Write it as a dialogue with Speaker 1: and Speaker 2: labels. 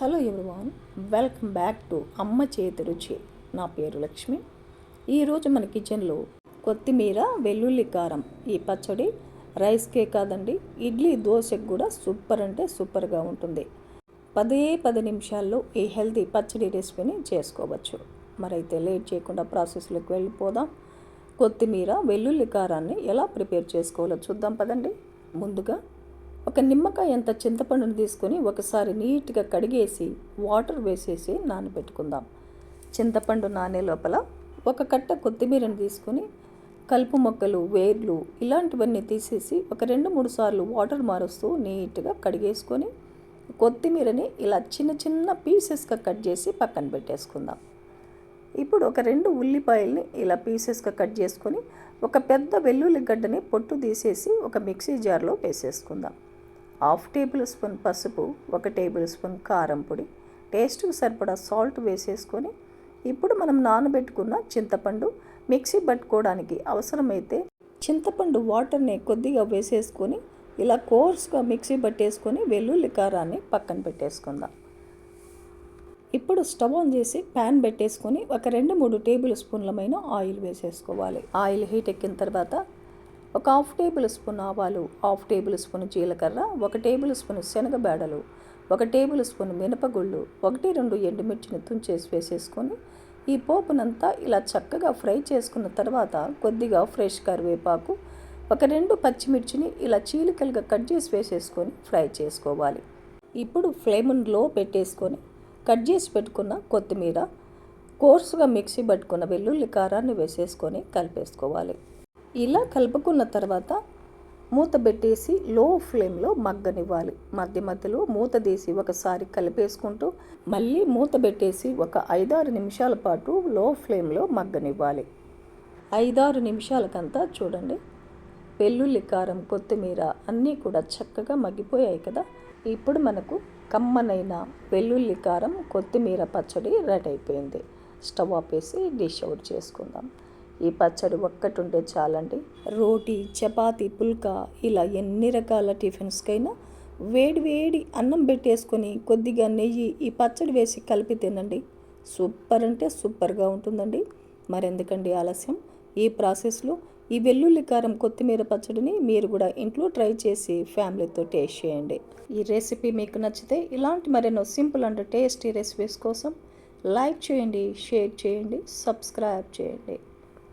Speaker 1: Hello everyone welcome back to Amma Chethi Ruchi. నా పేరు లక్ష్మి. ఈరోజు మన కిచెన్లో కొత్తిమీర వెల్లుల్లి కారం ఈ పచ్చడి రైస్కే కాదండి ఇడ్లీ దోశకు కూడా సూపర్ అంటే సూపర్గా ఉంటుంది. పదే పది నిమిషాల్లో ఈ హెల్తీ పచ్చడి రెసిపీని చేసుకోవచ్చు. మరైతే లేట్ చేయకుండా ప్రాసెస్లోకి వెళ్ళిపోదాం. కొత్తిమీర వెల్లుల్లి కారాన్ని ఎలా ప్రిపేర్ చేసుకోవాలో చూద్దాం పదండి. ముందుగా ఒక నిమ్మకాయ అంత చింతపండును తీసుకొని ఒకసారి నీట్గా కడిగేసి వాటర్ వేసేసి నానబెట్టుకుందాం. చింతపండు నానే లోపల ఒక కట్ట కొత్తిమీరను తీసుకొని కలుపు మొక్కలు వేర్లు ఇలాంటివన్నీ తీసేసి ఒక రెండు మూడు సార్లు వాటర్ మారుస్తూ నీట్గా కడిగేసుకొని కొత్తిమీరని ఇలా చిన్న చిన్న పీసెస్గా కట్ చేసి పక్కన పెట్టేసుకుందాం. ఇప్పుడు ఒక రెండు ఉల్లిపాయల్ని ఇలా పీసెస్గా కట్ చేసుకొని ఒక పెద్ద వెల్లుల్లి గడ్డని పొట్టు తీసేసి ఒక మిక్సీ జార్లో వేసేసుకుందాం. హాఫ్ టేబుల్ స్పూన్ పసుపు ఒక టేబుల్ స్పూన్ కారం పొడి టేస్ట్కి సరిపడా సాల్ట్ వేసేసుకొని ఇప్పుడు మనం నానబెట్టుకున్న చింతపండు మిక్సీ పట్టుకోవడానికి అవసరమైతే చింతపండు వాటర్ని కొద్దిగా వేసేసుకొని ఇలా కోర్స్గా మిక్సీ పట్టేసుకొని వెల్లుల్లి కారాన్ని పక్కన పెట్టేసుకుందాం. ఇప్పుడు స్టవ్ ఆన్ చేసి ప్యాన్ పెట్టేసుకొని ఒక రెండు మూడు టేబుల్ స్పూన్లమైన ఆయిల్ వేసేసుకోవాలి. ఆయిల్ హీట్ ఎక్కిన తర్వాత ఒక హాఫ్ టేబుల్ స్పూన్ ఆవాలు హాఫ్ టేబుల్ స్పూన్ జీలకర్ర ఒక టేబుల్ స్పూన్ శనగబేడలు ఒక టేబుల్ స్పూన్ మినపగుళ్ళు ఒకటి రెండు ఎండుమిర్చిని తుంచేసి వేసేసుకొని ఈ పోపునంతా ఇలా చక్కగా ఫ్రై చేసుకున్న తర్వాత కొద్దిగా ఫ్రెష్ కరివేపాకు ఒక రెండు పచ్చిమిర్చిని ఇలా చీలికలుగా కట్ చేసి వేసేసుకొని ఫ్రై చేసుకోవాలి. ఇప్పుడు ఫ్లేమ్ని లో పెట్టేసుకొని కట్ చేసి పెట్టుకున్న కొత్తిమీర కోర్సుగా మిక్సీ పట్టుకున్న వెల్లుల్లి కారాన్ని వేసేసుకొని కలిపేసుకోవాలి. ఇలా కలుపుకున్న తర్వాత మూత పెట్టేసి లో ఫ్లేమ్లో మగ్గనివ్వాలి. మధ్య మధ్యలో మూత తీసి ఒకసారి కలిపేసుకుంటూ మళ్ళీ మూత పెట్టేసి ఒక ఐదారు నిమిషాల పాటు లో ఫ్లేమ్లో మగ్గనివ్వాలి. ఐదారు నిమిషాలకంతా చూడండి. వెల్లుల్లి కారం కొత్తిమీర అన్నీ కూడా చక్కగా మగ్గిపోయాయి కదా. ఇప్పుడు మనకు కమ్మనైన వెల్లుల్లి కారం కొత్తిమీర పచ్చడి రెడీ అయిపోయింది. స్టవ్ ఆపేసి డిష్ అవుట్ చేసుకుందాం. ఈ పచ్చడి ఒక్కటి ఉంటే చాలండి. రోటీ చపాతి పుల్కా ఇలా ఎన్ని రకాల టిఫిన్స్కైనా వేడి వేడి అన్నం పెట్టేసుకొని కొద్దిగా నెయ్యి ఈ పచ్చడి వేసి కలిపి తినండి. సూపర్ అంటే సూపర్గా ఉంటుందండి. మరెందుకండి ఆలస్యం? ఈ ప్రాసెస్లో ఈ వెల్లుల్లి కారం కొత్తిమీర పచ్చడిని మీరు కూడా ఇంట్లో ట్రై చేసి ఫ్యామిలీతో టేస్ట్ చేయండి. ఈ రెసిపీ మీకు నచ్చితే ఇలాంటి మరెన్నో సింపుల్ అండ్ టేస్టీ రెసిపీస్ కోసం లైక్ చేయండి షేర్ చేయండి సబ్స్క్రైబ్ చేయండి.